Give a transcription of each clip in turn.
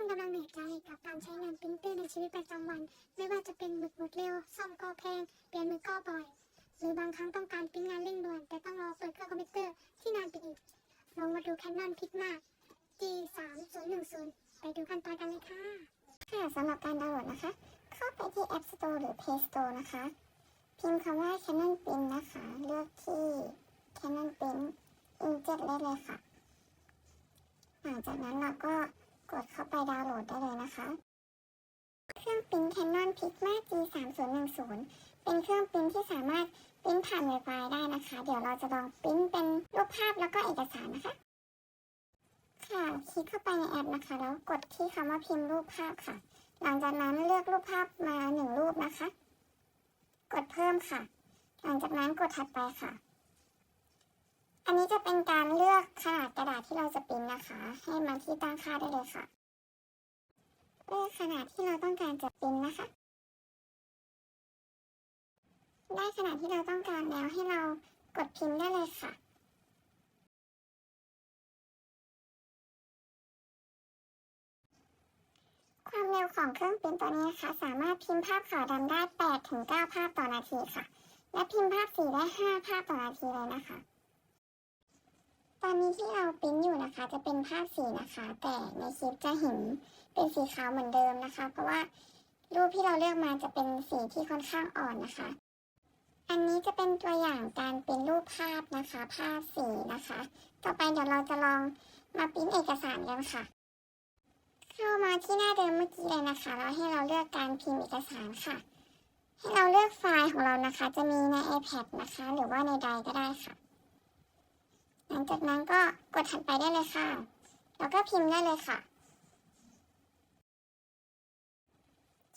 คุณกำลังเหนื่อยใจกับการใช้งานปรินเตอร์ในชีวิตประจำวัน ไม่ว่าจะเป็นหมึกหมดเร็ว ซ่อมก็แพง เปลี่ยนมือก็บ่อย หรือบางครั้งต้องการปริ้นงานเร่งด่วน แต่ต้องรอเปิดเครื่องคอมพิวเตอร์ที่นานไปอีก ลองมาดู Canon Pixma G 3 0 1 0 ไปดูขั้นตอนกันเลยค่ะ ค่ะสำหรับการดาวน์โหลดนะคะ เข้าไปที่ App Store หรือ Play Store นะคะ พิมพ์คำว่า Canon Print นะคะ เลือกที่ Canon Print Inkjet ได้เลยค่ะ หลังจากนั้นเราก็ กดเข้าไปดาวน์โหลดได้เลยนะคะ เครื่องปริ้น Canon Pixma G 3 0 1 0 เป็นเครื่องปริ้นที่สามารถปริ้นผ่าน Wi-Fi ได้นะคะ เดี๋ยวเราจะลองปริ้นเป็นรูปภาพแล้วก็เอกสารนะคะ ค่ะ คลิกเข้าไปในแอปนะคะ แล้วกดที่คำว่าพิมพ์รูปภาพค่ะ หลังจากนั้นเลือกรูปภาพมาหนึ่งรูปนะคะ กดเพิ่มค่ะ หลังจากนั้นกดถัดไปค่ะ อันนี้จะเป็นการเลือกขนาดกระดาษที่เราจะปริ้นนะคะ ให้มาที่ตั้งค่าได้เลยค่ะ เลือกขนาดที่เราต้องการจะปริ้นนะคะ ได้ขนาดที่เราต้องการแล้วให้เรากดพิมพ์ได้เลยค่ะความเร็วของเครื่องปริ้นตัวนี้นะคะ สามารถพิมพ์ภาพขาวดำได้8ถึง9ภาพต่อนาทีค่ะ และพิมพ์ภาพสีได้ 5 ภาพต่อนาทีเลยนะคะ ตอนนี้ที่เราปริ้นอยู่นะคะ จะเป็นภาพสีนะคะ แต่ในคลิปจะเห็นเป็นสีขาวเหมือนเดิมนะคะ เพราะว่ารูปที่เราเลือกมาจะเป็นสีที่ค่อนข้างอ่อนนะคะ อันนี้จะเป็นตัวอย่างการปริ้นรูปภาพนะคะ ภาพสีนะคะ ต่อไปเดี๋ยวเราจะลองมาปริ้นเอกสารกันค่ะ เข้ามาที่หน้าเดิมเมื่อกี้เลยนะคะแล้วให้เราเลือกการพิมพ์เอกสารค่ะ ให้เราเลือกไฟล์ของเรานะคะ จะมีใน iPad นะคะ หรือว่าในไดร์ก็ได้ค่ะ หลังจากนั้นก็กดถัดไปได้เลยค่ะ แล้วก็พิมพ์ได้เลยค่ะ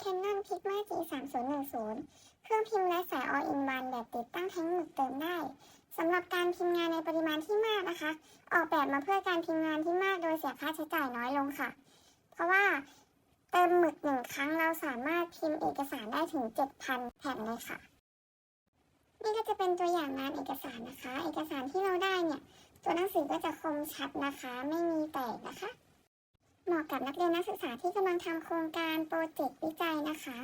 Canon Pixma G 3 0 1 0เครื่องพิมพ์และสาย All in One แบบติดตั้งแท้งหมึกเติมได้สำหรับการพิมพ์งานในปริมาณที่มากนะคะ ออกแบบมาเพื่อการพิมพ์งานที่มากโดยเสียค่าใช้จ่ายน้อยลงค่ะ เพราะว่าเติมหมึกหนึ่งครั้งเราสามารถพิมพ์เอกสารได้ถึง 7,000 แผ่นเลยค่ะ นี่ก็จะเป็นตัวอย่างงานเอกสารนะคะ เอกสารที่เราได้เนี่ย ตัวหนังสือก็จะคมชัดนะคะ ไม่มีแตกนะคะ เหมาะกับนักเรียนนักศึกษาที่กำลังทำโครงการโปรเจกต์วิจัยนะคะ